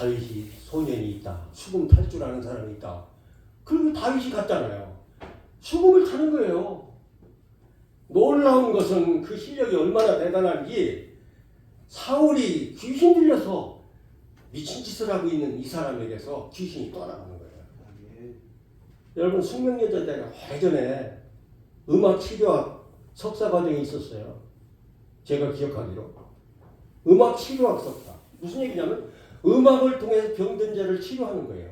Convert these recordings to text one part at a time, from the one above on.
다윗이 소년이 있다. 수금 탈 줄 아는 사람이 있다. 그리고 다윗이 갔잖아요. 수금을 타는 거예요. 놀라운 것은 그 실력이 얼마나 대단한지 사울이 귀신 들려서 미친 짓을 하고 있는 이 사람에게서 귀신이 떠나가는 거예요. 여러분 숙명여자대가 오래전에 음악 치료학 석사 과정이 있었어요. 제가 기억하기로 음악 치료학 석사 무슨 얘기냐면 음악을 통해서 병든 자를 치료하는 거예요.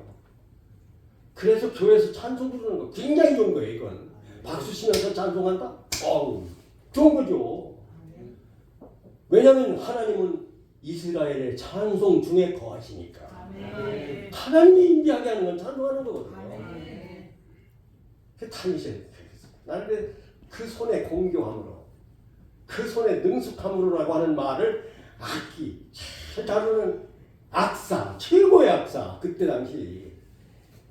그래서 교회에서 찬송 부르는 거 굉장히 좋은 거예요. 이건 박수 치면서 찬송한다. 어우 좋은 거죠. 왜냐하면 하나님은 이스라엘의 찬송 중에 거하시니까 아멘. 하나님이 인디하게 하는 건 찬송하는 거거든요. 그 타이셔야 돼. 나는 그- 그 손의 공교함으로, 그 손의 능숙함으로라고 하는 말을 악기, 잘 다루는 악사, 최고의 악사, 그때 당시.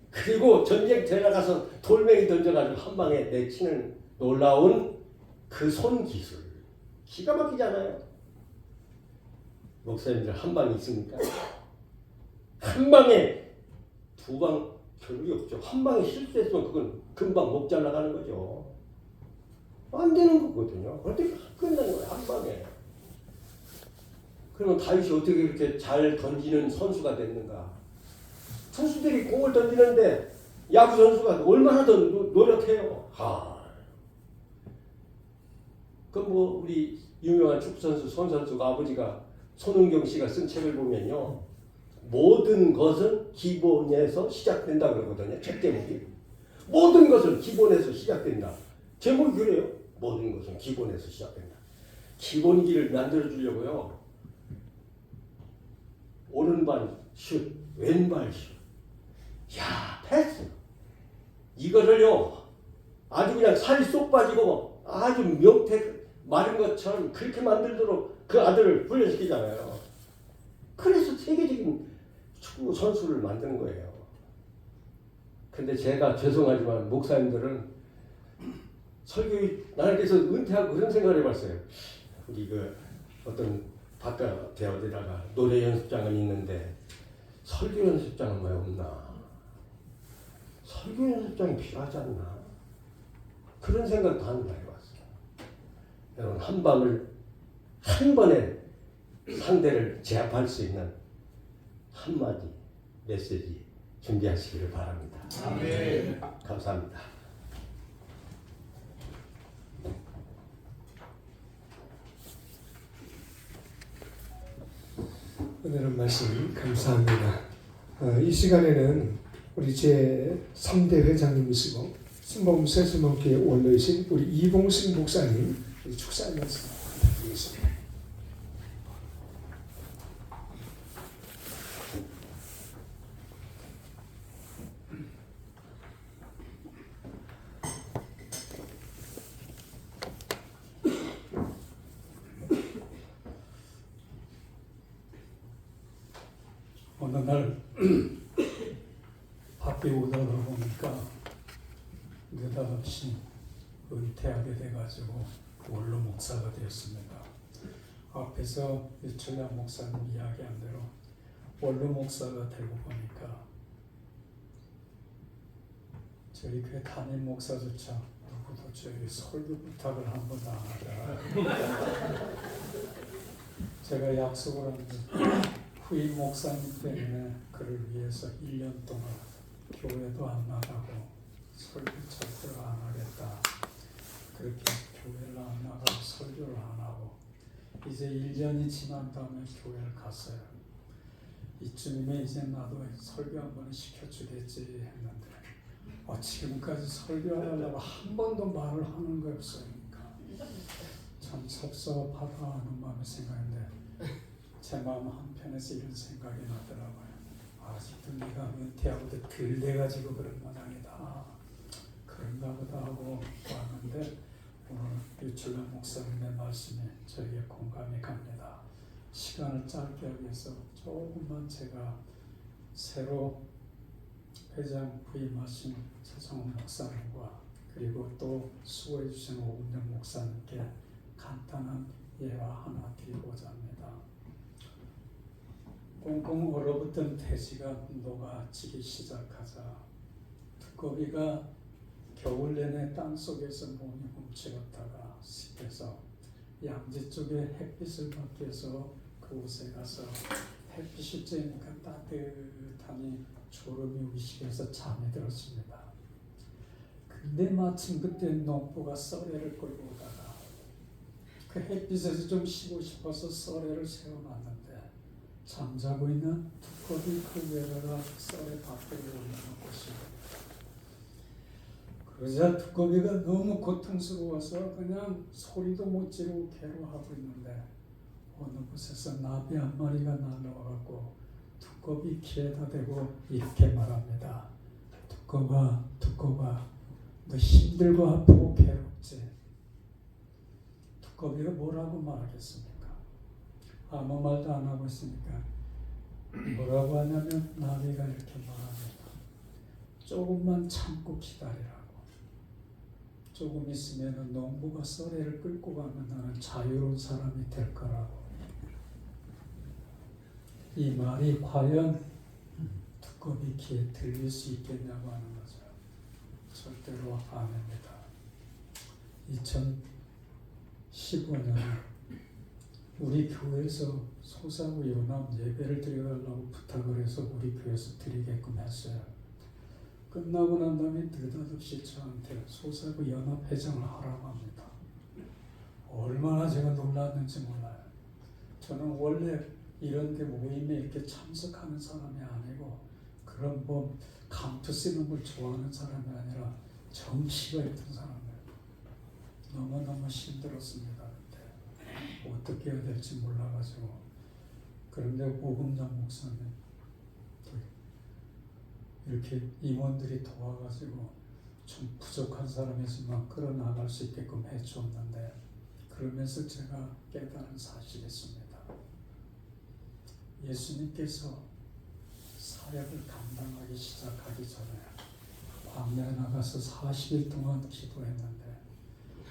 그리고 전쟁터에 나가서 돌멩이 던져가지고 한 방에 내치는 놀라운 그 손기술. 기가 막히잖아요. 목사님들 한 방이 있습니까? 한 방에 두방 별로 없죠. 한 방에 실수했으면 그건 금방 목 잘라가는 거죠. 안 되는 거거든요. 어떻게 끝나는 거예요 한 방에. 그러면 다윗이 어떻게 그렇게 잘 던지는 선수가 됐는가? 선수들이 공을 던지는데 야구 선수가 얼마나 더 노- 노력해요. 아. 그럼 뭐 우리 유명한 축구 선수 손 선수가 아버지가 손흥경 씨가 쓴 책을 보면요. 모든 것은 기본에서 시작된다 그러거든요. 책 제목이. 모든 것은 기본에서 시작된다. 제목이 그래요. 모든 것은 기본에서 시작된다. 기본기를 만들어 주려고요. 오른발 슛, 왼발 슛. 야, 패스. 이거를요. 아주 그냥 살이 쏙 빠지고 아주 명태 마른 것처럼 그렇게 만들도록 그 아들을 훈련시키잖아요. 그래서 세계적인 축구 선수를 만드는 거예요. 근데 제가 죄송하지만 목사님들은 설교 그래서 은퇴하고 그런 생각을 해봤어요. 우리 그 어떤 바깥에 어디다가 노래 연습장은 있는데 설교 연습장은 왜 없나? 설교 연습장이 필요하지 않나? 그런 생각도 하는 날 해봤어요. 여러분 한 방을 한 번에 상대를 제압할 수 있는 한마디 메시지 준비하시기를 바랍니다. 아멘. 감사합니다. 오늘은 말씀 감사합니다. 어, 이 시간에는 우리 제 3대 회장님이시고 신봉 세수목교회 원로이신 우리 이봉식 목사님 우리 축사 말씀 부탁드리겠습니다. 어느 날 밖에 오다가 보니까 느닷없이 은퇴하게 돼가지고 원로 목사가 되었습니다. 앞에서 유철양 목사님 이야기한 대로 원로 목사가 되고 보니까 저희 교회 담임 목사조차 누구도 저희 설교 부탁을 한 번도 안 하더라. 제가 약속을 한데 후임 목사님 때문에 그를 위해서 1년 동안 교회도 안 나가고 설교 절대로 안 하겠다. 그렇게 교회를 안 나가고 설교를 안 하고 이제 1년이 지난 다음에 교회를 갔어요. 이쯤이면 이제 나도 설교 한 번 시켜주겠지 했는데 어, 지금까지 설교하려고 한 번도 말을 하는 거 없으니까 참 섭섭하다 하는 마음이 생각했는데 제 마음 한편에서 이런 생각이 나더라고요. 아직도 네가 은퇴하고도 덜 돼가지고 그런 모양이다. 그런가 보다 하고 왔는데 오늘 유철란 목사님의 말씀에 저에게 공감이 갑니다. 시간을 짧게 하기 위해서 조금만 제가 새로 회장 부임하신 최성훈 목사님과 그리고 또 수고해 주신 오은영 목사님께 간단한 예화 하나 드리고자 합니다. 꽁꽁 얼어붙던 돼지가 녹아지기 시작하자 두꺼비가 겨울 내내 땅 속에서 몸이 뭉치렀다가 습해서 양지 쪽에 햇빛을 받기 위해서 그곳에 가서 햇빛이 쬐니까 따뜻하니 졸음이 의식해서 잠이 들었습니다. 근데 마침 그때 농부가 썰애를 끌고 오다가 그 햇빛에서 좀 쉬고 싶어서 썰애를 세워놨는데 잠자고 있는 두꺼비 그 외라가 썰애 밖으로 올라온 것입니다. 그러자 두꺼비가 너무 고통스러워서 그냥 소리도 못 지르고 괴로워하고 있는데 어느 곳에서 나비 한 마리가 날라와갖고 두꺼비 귀에다 대고 이렇게 말합니다. 두꺼봐, 두꺼봐, 너 힘들고 아프고 괴롭지? 두꺼비가 뭐라고 말하겠습니까? 아무 말도 안 하고 있으니까 뭐라고 하냐면 나비가 이렇게 말합니다. 조금만 참고 기다리라고. 조금 있으면 농부가 썰애를 끌고 가면 나는 자유로운 사람이 될 거라고. 이 말이 과연 두꺼비 귀에 들릴 수 있겠냐고 하는 거죠. 절대로 아닙니다. 2015년에 우리 교회에서 소사구 연합 예배를 드려달라고 부탁을 해서 우리 교회에서 드리게끔 했어요. 끝나고 난 다음에 느닷없이 저한테 소사구 연합 회장을 하라고 합니다. 얼마나 제가 놀랐는지 몰라요. 저는 원래 이런 데 모임에 이렇게 참석하는 사람이 아니고 그런 뭐 감투 쓰는 걸 좋아하는 사람이 아니라 정치가 있던 사람이에요. 너무너무 힘들었습니다. 어떻게 해야 될지 몰라가지고 그런데 오금장 목사님 또 이렇게 임원들이 도와가지고 좀 부족한 사람이지만 끌어나갈 수 있게끔 해주었는데 그러면서 제가 깨달은 사실이 있습니다. 예수님께서 사역을 감당하기 시작하기 전에 광야에 나가서 40일 동안 기도했는데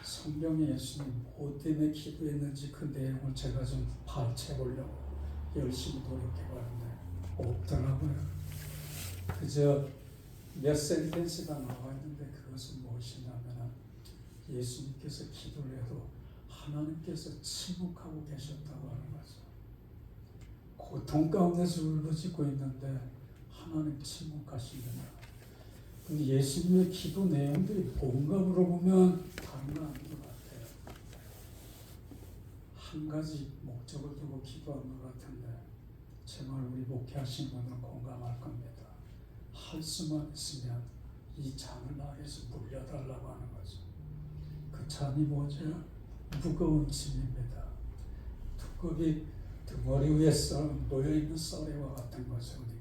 성경에 예수님 뭐 때문에 기도했는지 그 내용을 제가 좀 파헤쳐 보려고 열심히 노력해 봤는데 없더라고요. 그저 몇 센텐스가 나와 있는데 그것은 무엇이냐면 예수님께서 기도를 해도 하나님께서 침묵하고 계셨다고 하는 거죠. 고통 가운데서 울부짖고 있는데 하나님 침묵하시느냐. 예수님의 기도 내용들이 뭔가 물어보면 다른 거 아닌 것 같아요. 한 가지 목적을 두고 기도한 것 같은데 정말 우리 목회하신 분은 공감할 겁니다. 할 수만 있으면 이 잔을 나에게서 물려달라고 하는 거죠. 그 잔이 뭐죠? 무거운 짐입니다. 두꺼비 등머리 위에 썰, 놓여있는 썰애와 같은 것이니까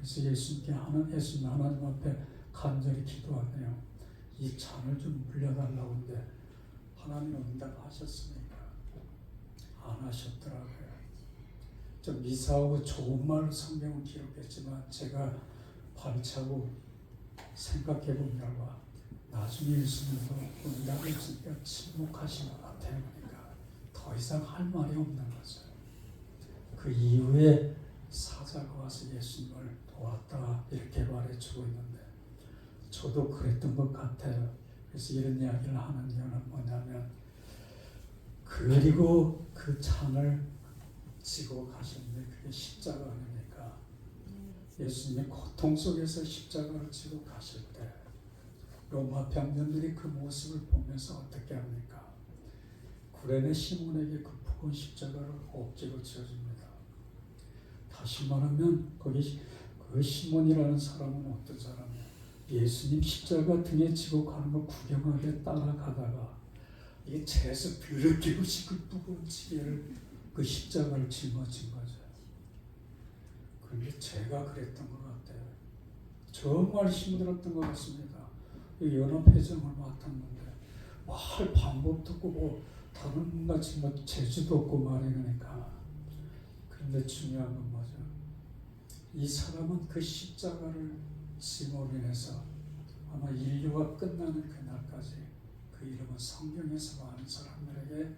그래서 예수님께 하는 예수님 하나님 앞에 간절히 기도하네요. 이 잔을 좀 물려달라고 하는데 하나님 응답하셨습니까? 안 하셨더라고요. 좀 미사하고 좋은 말로 성경은 기록했지만 제가 발차고 생각해 본 결과 나중에 예수님도 응답이 없으니까 침묵하신 것 같아요. 그러니까 더 이상 할 말이 없는 거죠. 그 이후에 사자가 와서 예수님을 도왔다 이렇게 말해주고 있는데 저도 그랬던 것 같아요. 그래서 이런 이야기를 하는 이유는 뭐냐면 그리고 그 잔을 지고 가셨는데 그게 십자가 아닙니까? 예수님이 고통 속에서 십자가를 지고 가실 때 로마 병년들이 그 모습을 보면서 어떻게 합니까? 구레네 시몬에게 그 푸른 십자가를 억지로 지어줍니다. 다시 말하면 거기 그 시몬이라는 사람은 어떤 사람이에요? 예수님 십자가 등에 지고 가는 거 구경하게 따라가다가 이게 재수 더럽게 없이 그 무거운 지게를 그 십자가를 짊어진 거죠. 그런데 제가 그랬던 것 같아요. 정말 힘들었던 것 같습니다. 이 연합회장을 맡았는데 뭐 할 방법도 없고 뭐 다른 같이 뭐 재주도 없고 말이 그러니까 그런데 중요한 건 뭐죠? 이 사람은 그 십자가를 짐으로 인해서 아마 인류가 끝나는 그날까지 그 이름은 성경에서 많은 사람들에게